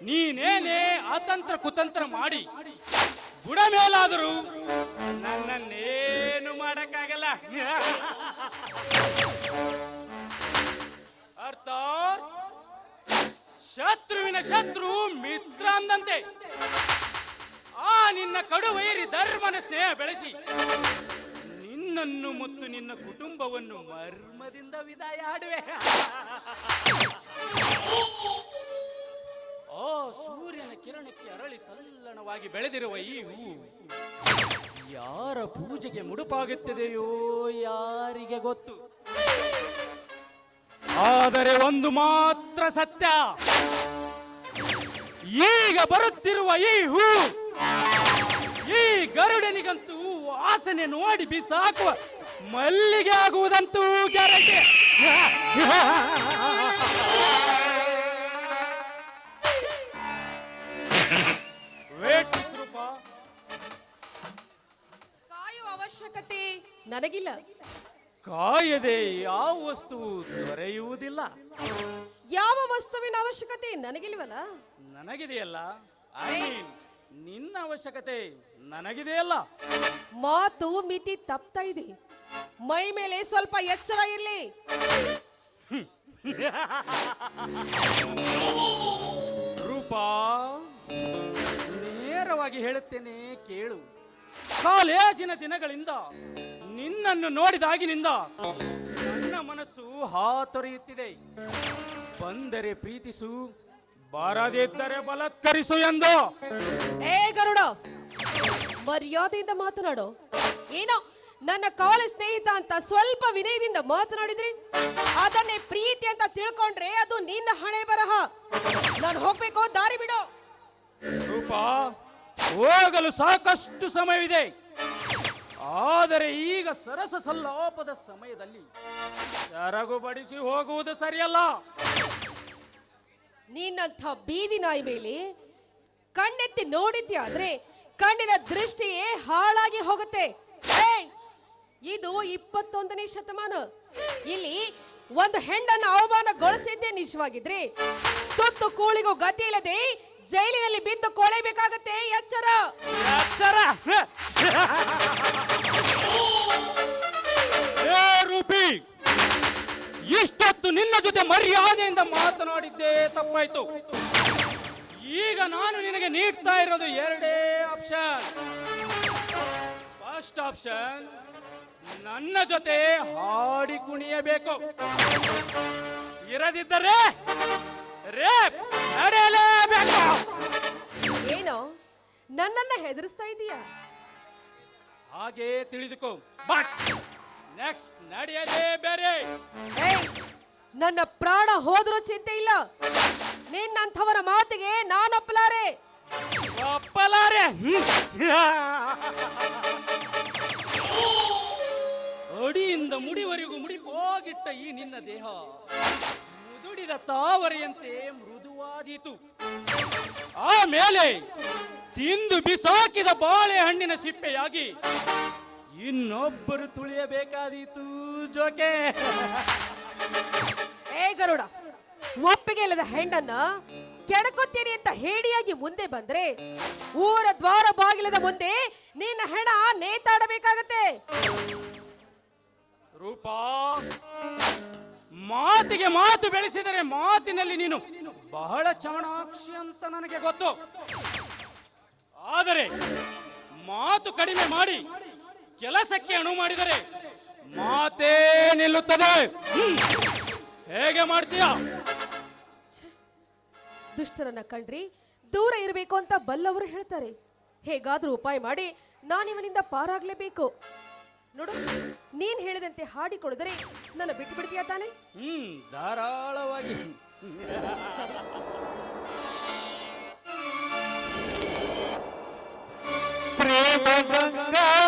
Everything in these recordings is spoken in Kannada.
ನೀನೇನೇ ಅತಂತ್ರ ಕುತಂತ್ರ ಮಾಡಿ ಬುಡ ಮೇಲಾದರೂ ನನ್ನನ್ನೇನು ಮಾಡಕ್ಕಾಗಲ್ಲ? ಅರ್ಥ? ಶತ್ರುವಿನ ಶತ್ರು ಮಿತ್ರ ಅಂದಂತೆ. ಆ ನಿನ್ನ ಕಡುವೈರಿ ಧರ್ಮನ ಸ್ನೇಹ ಬೆಳೆಸಿ ನಿನ್ನನ್ನು ಮತ್ತು ನಿನ್ನ ಕುಟುಂಬವನ್ನು ಮರ್ಮದಿಂದ ವಿದಾಯ ಆಡುವೆ ಆ ಸೂರ್ಯನ ಕಿರಣಕ್ಕೆ ಅರಳಿ ತಲ್ಲಣವಾಗಿ ಬೆಳೆದಿರುವ ಈ ಹೂ ಯಾರ ಪೂಜೆಗೆ ಮುಡುಪಾಗುತ್ತದೆಯೋ ಯಾರಿಗೆ ಗೊತ್ತು? ಆದರೆ ಒಂದು ಮಾತ್ರ ಸತ್ಯ. ಈಗ ಬರುತ್ತಿರುವ ಈ ಹೂ, ಈ ಗರುಡನಿಗಂತೂ ವಾಸನೆ ನೋಡಿ ಬಿಸಾಕುವ ಮಲ್ಲಿಗೆ ಆಗುವುದಂತೂ ಗ್ಯಾರಂಟಿ. ಅವಶ್ಯಕತೆ ನನಗಿಲ್ಲ. ಕಾಯದೆ ಯಾವ ವಸ್ತು ದೊರೆಯುವುದಿಲ್ಲ. ಯಾವ ವಸ್ತುವಿನ ಅವಶ್ಯಕತೆ ನನಗಿಲ್ವಲ್ಲ? ನನಗಿದೆಯಲ್ಲ. I mean, ನಿನ್ನ ಅವಶ್ಯಕತೆ ನನಗಿದೆಯಲ್ಲ. ಮಾತು ಮಿತಿ ತಪ್ತಾ ಇದೆ. ಮೈ ಮೇಲೆ ಸ್ವಲ್ಪ ಎಚ್ಚರ ಇರಲಿ. ರೂಪಾ ನೇರವಾಗಿ ಹೇಳುತ್ತೇನೆ ಕೇಳು. ಕಾಲೇಜಿನ ದಿನಗಳಿಂದ ನಿನ್ನನ್ನು ನೋಡಿದಾಗಿನಿಂದ ನನ್ನ ಮನಸ್ಸು ಹಾತೊರೆಯುತ್ತಿದೆ. ಬಂದರೆ ಪ್ರೀತಿಸು ಬಾರದಿದ್ದರೆ ಬಲತ್ಕರಿಸು ಎಂದು. ಏ ಗರುಡ ಮರ್ಯಾದೆಯಿಂದ ಮಾತನಾಡು. ಏನೋ ನನ್ನ ಕಾಲೇಜ್ ಸ್ನೇಹಿತ ಅಂತ ಸ್ವಲ್ಪ ವಿನಯದಿಂದ ಮಾತನಾಡಿದ್ರಿ? ಅದನ್ನೇ ಪ್ರೀತಿ ಅಂತ ತಿಳ್ಕೊಂಡ್ರೆ ಅದು ನಿನ್ನ ಹಣೆ ಬರಹ ನಾನು ಹೋಗ್ಬೇಕು ದಾರಿ ಬಿಡು. ರೂಪಾ ಹೋಗಲು ಸಾಕಷ್ಟು ಸಮಯವಿದೆ. ಆದರೆ ಈಗ ಸರಸ ಸಲ್ಲಾಪದ ಸಮಯದಲ್ಲಿ ಸರಗುಪಡಿಸಿ ಹೋಗುವುದು ಸರಿಯಲ್ಲ. ನೀನಂಥ ಬೀದಿ ನಾಯಿ ಮೇಲೆ ಕಣ್ಣೆತ್ತಿ ನೋಡಿದ್ಯಾ ಆದ್ರೆ ಕಣ್ಣಿನ ದೃಷ್ಟಿಯೇ ಹಾಳಾಗಿ ಹೋಗುತ್ತೆ. ಏಯ್! ಇದು ಇಪ್ಪತ್ತೊಂದನೇ ಶತಮಾನ. ಇಲ್ಲಿ ಒಂದು ಹೆಣ್ಣನ್ನು ಅವಮಾನಗೊಳಿಸಿದ್ದೇ ನಿಜವಾಗಿದ್ರೆ ತುತ್ತು ಕೂಳಿಗೂ ಗತಿ ಇಲ್ಲದೆ ಜೈಲಿನಲ್ಲಿ ಬಿದ್ದು ಕೊಳೆಬೇಕಾಗತ್ತೆ ಎಚ್ಚರ ಎಚ್ಚರ! ಏ, ರೂಪಿ, ಇಷ್ಟೊತ್ತು ನಿನ್ನ ಜೊತೆ ಮರ್ಯಾದೆಯಿಂದ ಮಾತನಾಡಿದ್ದೇ ತಪ್ಪಾಯ್ತು. ಈಗ ನಾನು ನಿನಗೆ ನೀಡ್ತಾ ಇರೋದು ಎರಡೇ ಆಪ್ಷನ್. ಫಸ್ಟ್ ಆಪ್ಷನ್, ನನ್ನ ಜೊತೆ ಹಾಡಿ ಕುಣಿಯಬೇಕು. ಇರದಿದ್ದರೆ ರೇಪ್! ನಡೆಯಲೇಬೇಕು ಏನೋ? ನನ್ನನ್ನ ಹೆದರಿಸ್ತಾ ಇದೀಯಾ? ಹಾಗೆ ತಿಳಿದುಕೋ. ಬಟ್! ನೆಕ್ಸ್ಟ್ ನಡೆಯದೇ ಬೇರೆ. ಏಯ್! ನನ್ನ ಪ್ರಾಣ ಹೋದ್ರೂ ಚಿಂತೆ ಇಲ್ಲ. ನಿನ್ನಂಥವರ ಮಾತಿಗೆ ನಾನೊಪ್ಪಲಾರೆ ಒಪ್ಪಲಾರೆ. ಅಡಿಯಿಂದ ಮುಡಿವರೆಗೂ ಮುಡಿ ಹೋಗಿಟ್ಟ ಈ ನಿನ್ನ ದೇಹ. ಮುದುಡಿದ ತಾವರೆಯಂತೆ ಮೃದುವಾದೀತು. ಆಮೇಲೆ ತಿಂದು ಬಿಸಾಕಿದ ಬಾಳೆಹಣ್ಣಿನ ಸಿಪ್ಪೆಯಾಗಿ ಇನ್ನೊಬ್ಬರು ತುಳಿಯಬೇಕಾದೀತು ಜೋಕೆ. ಏ ಗರುಡ ಒಪ್ಪಿಗೆ ಇಲ್ಲದ ಹೆಣ್ಣನ್ನ ಕೆಣಕುತ್ತೀನಿ ಅಂತ ಹೇಡಿಯಾಗಿ ಮುಂದೆ ಬಂದ್ರೆ ಊರ ದ್ವಾರ ಬಾಗಿಲದ ಮುಂದೆ ನಿನ್ನ ಹೆಣ ನೇತಾಡಬೇಕಾಗತ್ತೆ. ರೂಪಾ ಮಾತಿಗೆ ಮಾತು ಬೆಳೆಸಿದರೆ ಮಾತಿನಲ್ಲಿ ನೀನು ಬಹಳ ಚಾಣಾಕ್ಷಿ ಅಂತ ನನಗೆ ಗೊತ್ತು. ಆದರೆ ಮಾತು ಕಡಿಮೆ ಮಾಡಿ ಕೆಲಸಕ್ಕೆ ಅಣು ಮಾಡಿದರೆ ಮಾತೇ ನಿಲ್ಲುತ್ತದೆ. ಹೇಗೆ ಮಾಡ್ತೀಯ? ದುಷ್ಟರನ್ನ ಕಂಡ್ರಿ ದೂರ ಇರಬೇಕು ಅಂತ ಬಲ್ಲವರು ಹೇಳ್ತಾರೆ. ಹೇಗಾದ್ರೂ ಉಪಾಯ ಮಾಡಿ ನಾನಿವನಿಂದ ಪಾರಾಗ್ಲೇಬೇಕು. ನೋಡು, ನೀನ್ ಹೇಳಿದಂತೆ ಹಾಡಿಕೊಳ್ಳುದರೆ ನನ್ನ ಬಿಟ್ಟು ಬಿಡ್ತೀಯ ತಾನೆ? ಹ್ಮ್ ಧಾರಾಳವಾಗಿ. ಪ್ರೇಮ ಗಂಗಾ.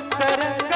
ಅಂತರಂಗ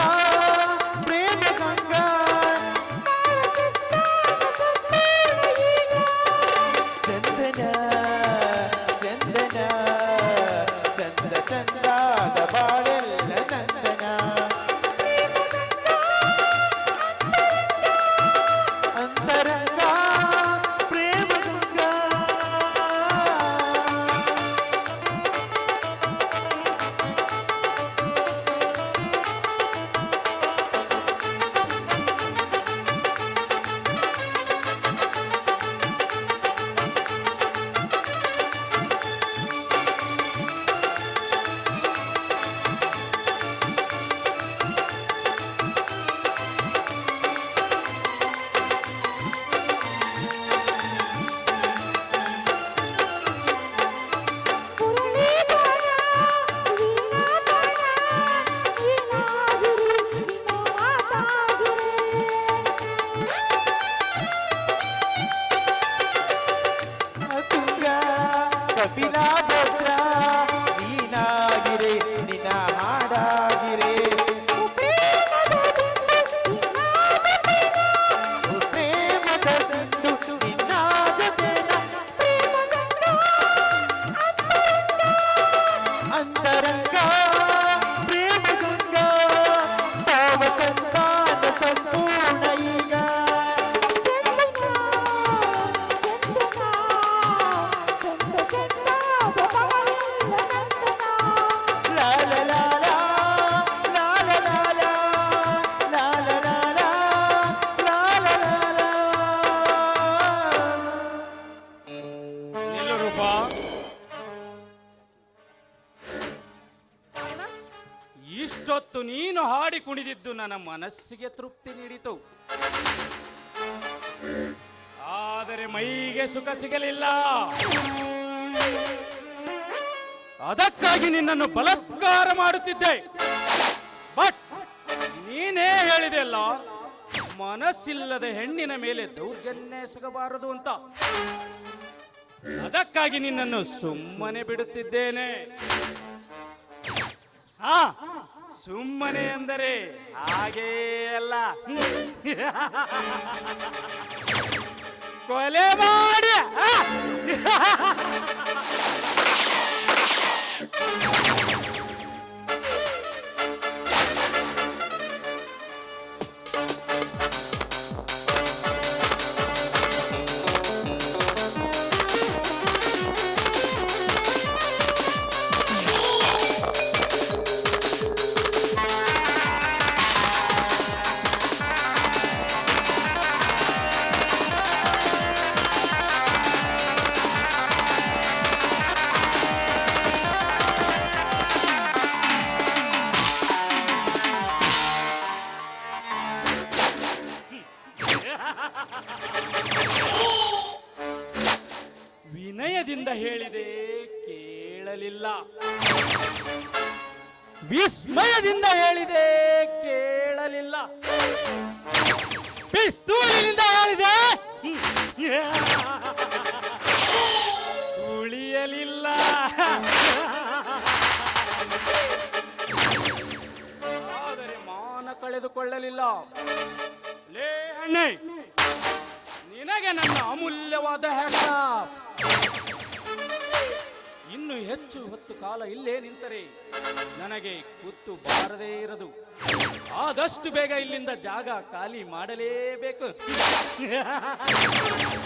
কপিলা ಇಷ್ಟೊತ್ತು ನೀನು ಹಾಡಿ ಕುಣಿದಿದ್ದು ನನ್ನ ಮನಸ್ಸಿಗೆ ತೃಪ್ತಿ ನೀಡಿತು. ಆದರೆ ಮೈಗೆ ಸುಖ ಸಿಗಲಿಲ್ಲ. ಅದಕ್ಕಾಗಿ ನಿನ್ನನ್ನು ಬಲತ್ಕಾರ ಮಾಡುತ್ತಿದ್ದೆ. ಬಟ್ ನೀನೇ ಹೇಳಿದೆ ಅಲ್ಲ, ಮನಸ್ಸಿಲ್ಲದ ಹೆಣ್ಣಿನ ಮೇಲೆ ದೌರ್ಜನ್ಯ ಸಿಗಬಾರದು ಅಂತ. ಅದಕ್ಕಾಗಿ ನಿನ್ನನ್ನು ಸುಮ್ಮನೆ ಬಿಡುತ್ತಿದ್ದೇನೆ. ಹಾ ಸುಮ್ಮನೆ ಅಂದರೆ ಹಾಗೇ ಅಲ್ಲ. ಕೊಲೆ ಮಾಡಿ. ವಿಸ್ಮಯದಿಂದ ಹೇಳಿದೆ ಕೇಳಲಿಲ್ಲ. ಪಿಸ್ತೂರಿನಿಂದ ಹೇಳಿದೆ ಉಳಿಯಲಿಲ್ಲ. ಆದರೆ ಮಾನ ಕಳೆದುಕೊಳ್ಳಲಿಲ್ಲ. ಲೇ ನಿನಗೆ ನನ್ನ ಅಮೂಲ್ಯವಾದ ಹೆಸರ. ಇನ್ನು ಹೆಚ್ಚು ಹೊತ್ತು ಕಾಲ ಇಲ್ಲೇ ನಿಂತರೆ ನನಗೆ ಕೂತು ಬಾರದೇ ಇರದು. ಆದಷ್ಟು ಬೇಗ ಇಲ್ಲಿಂದ ಜಾಗ ಖಾಲಿ ಮಾಡಲೇಬೇಕು.